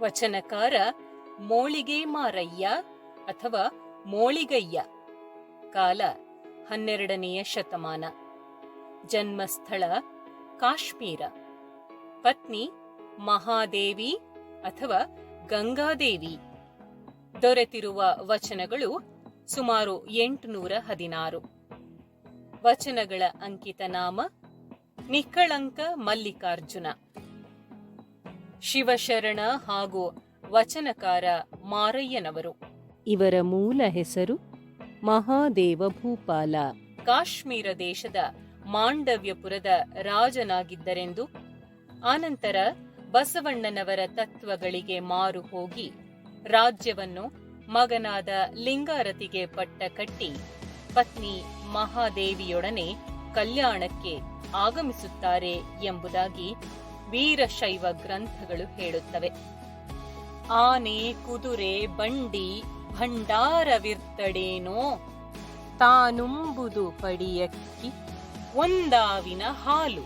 ವಚನಕಾರ ಮೋಳಿಗೆ ಮಾರಯ್ಯ ಅಥವಾ ಮೋಳಿಗಯ್ಯ. ಕಾಲ ಹನ್ನೆರಡನೆಯ ಶತಮಾನ. ಜನ್ಮಸ್ಥಳ ಕಾಶ್ಮೀರ. ಪತ್ನಿ ಮಹಾದೇವಿ ಅಥವಾ ಗಂಗಾದೇವಿ. ದೊರೆತಿರುವ ವಚನಗಳು ಸುಮಾರು ಎಂಟುನೂರ ಹದಿನಾರು. ವಚನಗಳ ಅಂಕಿತ ನಾಮ ನಿಕ್ಕಳಂಕ ಮಲ್ಲಿಕಾರ್ಜುನ. ಶಿವಶರಣ ಹಾಗೂ ವಚನಕಾರ ಮಾರಯ್ಯನವರು. ಇವರ ಮೂಲ ಹೆಸರು ಮಹಾದೇವ ಭೂಪಾಲ ಕಾಶ್ಮೀರ ದೇಶದ ಮಾಂಡವ್ಯಪುರದ ರಾಜನಾಗಿದ್ದರೆಂದು ಆನಂತರ ಬಸವಣ್ಣನವರ ತತ್ವಗಳಿಗೆ ಮಾರು ಹೋಗಿ ರಾಜ್ಯವನ್ನು ಮಗನಾದ ಲಿಂಗಾರತಿಗೆ ಪಟ್ಟ ಕಟ್ಟಿ ಪತ್ನಿ ಮಹಾದೇವಿಯೊಡನೆ ಕಲ್ಯಾಣಕ್ಕೆ ಆಗಮಿಸುತ್ತಾರೆ ಎಂಬುದಾಗಿ ವೀರಶೈವ ಗ್ರಂಥಗಳು ಹೇಳುತ್ತವೆ. ಆನೆ, ಕುದುರೆ, ಬಂಡಿ ಭಂಡಾರವಿರ್ತಡೇನೋ ತಾನುಂಬುದು ಪಡಿಯಕ್ಕಿ ಒಂದಾವಿನ ಹಾಲು.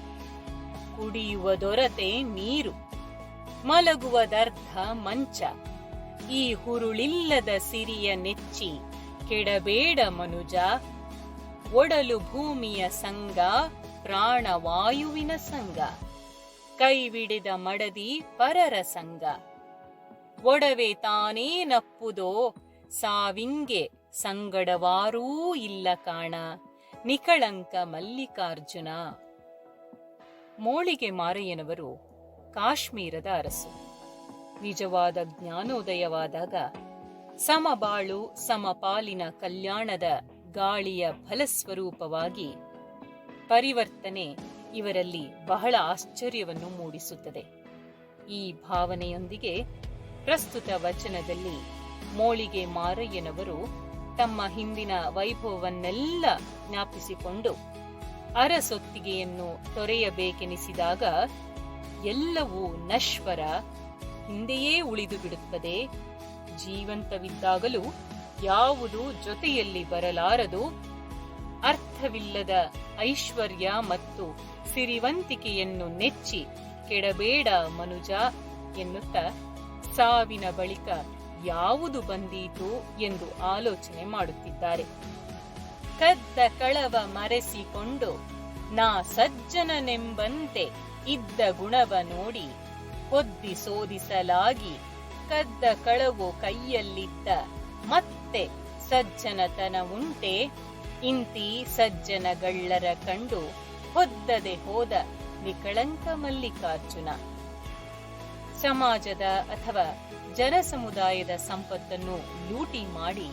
ಕುಡಿಯುವ ದೊರತೆ ನೀರು. ಮಲಗುವದರ್ಧ ಮಂಚ. ಈ ಹುರುಳಿಲ್ಲದ ಸಿರಿಯ ನೆಚ್ಚಿ ಕೆಡಬೇಡ ಮನುಜ. ಒಡಲು ಭೂಮಿಯ ಸಂಗ, ಪ್ರಾಣವಾಯುವಿನ ಸಂಗ. ಕೈವಿಡಿದ ಮಡದಿ ಪರರ ಸಂಗ. ಒಡವೆ ತಾನೇ ನಪ್ಪುದೋ, ಸಾವಿಂಗೆ ಸಂಗಡವಾರೂ ಇಲ್ಲ ಕಾಣ. ನಿಕಳಂಕ ಮಲ್ಲಿಕಾರ್ಜುನ. ಮೋಳಿಗೆ ಮಾರಯ್ಯನವರು ಕಾಶ್ಮೀರದ ಅರಸು. ನಿಜವಾದ ಜ್ಞಾನೋದಯವಾದಾಗ ಸಮಬಾಳು ಸಮಪಾಲಿನ ಕಲ್ಯಾಣದ ಗಾಳಿಯ ಫಲಸ್ವರೂಪವಾಗಿ ಪರಿವರ್ತನೆ ಇವರಲ್ಲಿ ಬಹಳ ಆಶ್ಚರ್ಯವನ್ನು ಮೂಡಿಸುತ್ತದೆ. ಈ ಭಾವನೆಯೊಂದಿಗೆ ಪ್ರಸ್ತುತ ವಚನದಲ್ಲಿ ಮೋಳಿಗೆ ಮಾರಯ್ಯನವರು ತಮ್ಮ ಹಿಂದಿನ ವೈಭವವನ್ನೆಲ್ಲ ಜ್ಞಾಪಿಸಿಕೊಂಡು ಅರಸೊತ್ತಿಗೆಯನ್ನು ತೊರೆಯಬೇಕೆನಿಸಿದಾಗ ಎಲ್ಲವೂ ನಶ್ವರ, ಹಿಂದೆಯೇ ಉಳಿದು ಬಿಡುತ್ತದೆ. ಜೀವಂತವಿದ್ದಾಗಲೂ ಯಾವುದು ಜೊತೆಯಲ್ಲಿ ಬರಲಾರದು. ಅರ್ಥವಿಲ್ಲದ ಐಶ್ವರ್ಯ ಮತ್ತು ಸಿರಿವಂತಿಕೆಯನ್ನು ನೆಚ್ಚಿ, ಕೆಡಬೇಡ ಮನುಜ ಎನ್ನುತ್ತ ಸಾವಿನ ಬಳಿಕ ಯಾವುದು ಬಂದೀತು ಎಂದು ಆಲೋಚನೆ ಮಾಡುತ್ತಿದ್ದಾರೆ. ಕದ್ದ ಕಳವ ಮರೆಸಿಕೊಂಡು, ನಾ ಸಜ್ಜನನೆಂಬಂತೆ ಇದ್ದ ಗುಣವ ನೋಡಿ ಒದ್ದಿ ಸೋದಿಸಲಾಗಿ, ಕದ್ದ ಕಳವು ಕೈಯಲ್ಲಿದ್ದ ಮತ್ತೆ ಸಜ್ಜನತನ ಉಂಟೆ, ಇಂತಿ ಸಜ್ಜನಗಳ್ಳರ ಕಂಡು ಹೊದ್ದದೆ ಹೋದ ನಿಕಳಂಕ ಮಲ್ಲಿಕಾರ್ಜುನ. ಸಮಾಜದ ಅಥವಾ ಜನಸಮುದಾಯದ ಸಂಪತ್ತನ್ನು ಲೂಟಿ ಮಾಡಿ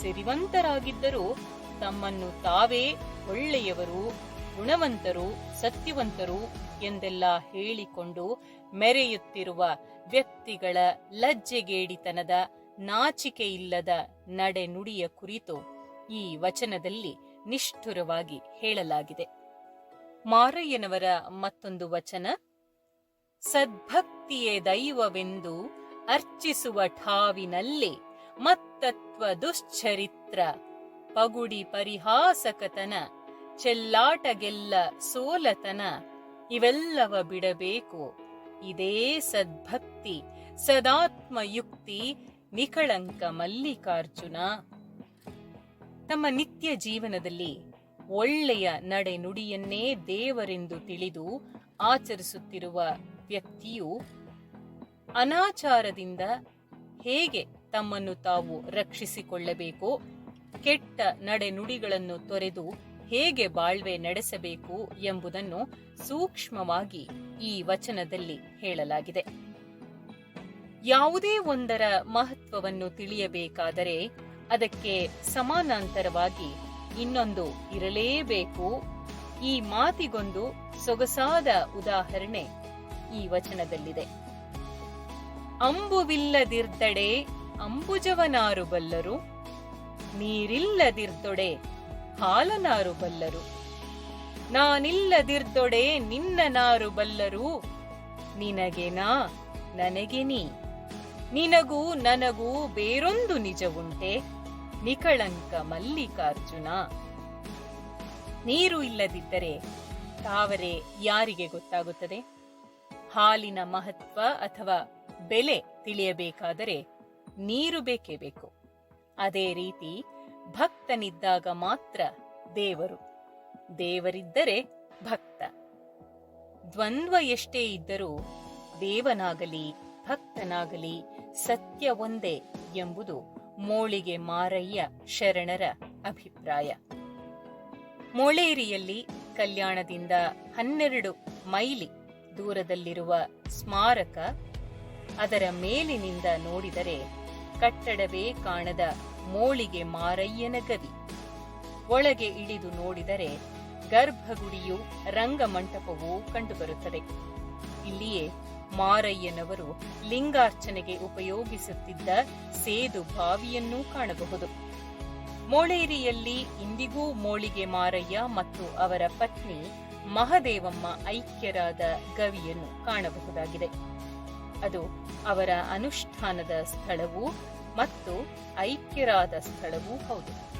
ಸಿರಿವಂತರಾಗಿದ್ದರೂ ತಮ್ಮನ್ನು ತಾವೇ ಒಳ್ಳೆಯವರು, ಗುಣವಂತರು, ಸತ್ಯವಂತರು ಎಂದೆಲ್ಲ ಹೇಳಿಕೊಂಡು ಮೆರೆಯುತ್ತಿರುವ ವ್ಯಕ್ತಿಗಳ ಲಜ್ಜೆಗೇಡಿತನದ ನಾಚಿಕೆಯಿಲ್ಲದ ನಡೆನುಡಿಯ ಕುರಿತು ಈ ವಚನದಲ್ಲಿ ನಿಷ್ಠುರವಾಗಿ ಹೇಳಲಾಗಿದೆ. ಮಾರಯ್ಯನವರ ಮತ್ತೊಂದು ವಚನ. ಸದ್ಭಕ್ತಿಯೇ ದೈವವೆಂದು ಅರ್ಚಿಸುವ ಠಾವಿನಲ್ಲಿ ಮತ್ತತ್ವ ದುಶ್ಚರಿತ್ರ. ಪಗುಡಿ ಪರಿಹಾಸಕತನ, ಚೆಲ್ಲಾಟಗೆಲ್ಲ ಸೋಲತನ, ಇವೆಲ್ಲವ ಬಿಡಬೇಕು. ಇದೇ ಸದ್ಭಕ್ತಿ, ಸದಾತ್ಮಯುಕ್ತಿ, ನಿಕಳಂಕ ಮಲ್ಲಿಕಾರ್ಜುನ. ತಮ್ಮ ನಿತ್ಯ ಜೀವನದಲ್ಲಿ ಒಳ್ಳೆಯ ನಡೆ ನುಡಿಯನ್ನೇ ದೇವರೆಂದು ತಿಳಿದು ಆಚರಿಸುತ್ತಿರುವ ವ್ಯಕ್ತಿಯು ಅನಾಚಾರದಿಂದ ಹೇಗೆ ತಮ್ಮನ್ನು ತಾವು ರಕ್ಷಿಸಿಕೊಳ್ಳಬೇಕು, ಕೆಟ್ಟ ನಡೆನುಡಿಗಳನ್ನು ತೊರೆದು ಹೇಗೆ ಬಾಳ್ವೆ ನಡೆಸಬೇಕು ಎಂಬುದನ್ನು ಸೂಕ್ಷ್ಮವಾಗಿ ಈ ವಚನದಲ್ಲಿ ಹೇಳಲಾಗಿದೆ. ಯಾವುದೇ ಒಂದರ ಮಹತ್ವವನ್ನು ತಿಳಿಯಬೇಕಾದರೆ ಅದಕ್ಕೆ ಸಮಾನಾಂತರವಾಗಿ ಇನ್ನೊಂದು ಇರಲೇಬೇಕು. ಈ ಮಾತಿಗೊಂದು ಸೊಗಸಾದ ಉದಾಹರಣೆ ಈ ವಚನದಲ್ಲಿದೆ. ಅಂಬುವಿಲ್ಲದಿರ್ತಡೆ ಅಂಬುಜವನಾರು ಬಲ್ಲರು, ನೀರಿಲ್ಲದಿರ್ತೊಡೆ ಹಾಲನಾರು ಬಲ್ಲರು. ನಾನಿಲ್ಲದಿರ್ತೊಡೆ ನಿನ್ನ ನಾರು ಬಲ್ಲರು, ನಿನಗೆ ನಾ, ನನಗೆ ನಿನಗೂ ನನಗೂ ಬೇರೊಂದು ನಿಜವುಂಟೆ. ನಿಕಳಂಕ ಮಲ್ಲಿಕಾರ್ಜುನ. ನೀರು ಇಲ್ಲದಿದ್ದರೆ ತಾವರೆ ಯಾರಿಗೆ ಗೊತ್ತಾಗುತ್ತದೆ? ಹಾಲಿನ ಮಹತ್ವ ಅಥವಾ ಬೆಲೆ ತಿಳಿಯಬೇಕಾದರೆ ನೀರು ಬೇಕೇ ಬೇಕು. ಅದೇ ರೀತಿ ಭಕ್ತನಿದ್ದಾಗ ಮಾತ್ರ ದೇವರು. ದೇವರಿದ್ದರೆ ಭಕ್ತ. ದ್ವಂದ್ವ ಎಷ್ಟೇ ಇದ್ದರೂ ದೇವನಾಗಲಿ ಭಕ್ತನಾಗಲಿ ಸತ್ಯ ಒಂದೇ ಎಂಬುದು ಮೋಳಿಗೆ ಮಾರಯ್ಯ ಶರಣರ ಅಭಿಪ್ರಾಯ. ಮೊಳೇರಿಯಲ್ಲಿ ಕಲ್ಯಾಣದಿಂದ ಹನ್ನೆರಡು ಮೈಲಿ ದೂರದಲ್ಲಿರುವ ಸ್ಮಾರಕ, ಅದರ ಮೇಲಿನಿಂದ ನೋಡಿದರೆ ಕಟ್ಟಡವೇ ಕಾಣದ ಮೋಳಿಗೆ ಮಾರಯ್ಯನ ಗವಿ. ಒಳಗೆ ಇಳಿದು ನೋಡಿದರೆ ಗರ್ಭಗುಡಿಯು ರಂಗಮಂಟಪವೂ ಕಂಡುಬರುತ್ತದೆ. ಇಲ್ಲಿಯೇ ಮಾರಯ್ಯನವರು ಲಿಂಗಾರ್ಚನೆಗೆ ಉಪಯೋಗಿಸುತ್ತಿದ್ದ ಸೇದು ಬಾವಿಯನ್ನೂ ಕಾಣಬಹುದು. ಮೋಳೇರಿಯಲ್ಲಿ ಇಂದಿಗೂ ಮೋಳಿಗೆ ಮಾರಯ್ಯ ಮತ್ತು ಅವರ ಪತ್ನಿ ಮಹದೇವಮ್ಮ ಐಕ್ಯರಾದ ಗವಿಯನ್ನು ಕಾಣಬಹುದಾಗಿದೆ. ಅದು ಅವರ ಅನುಷ್ಠಾನದ ಸ್ಥಳವೂ ಮತ್ತು ಐಕ್ಯರಾದ ಸ್ಥಳವೂ ಹೌದು.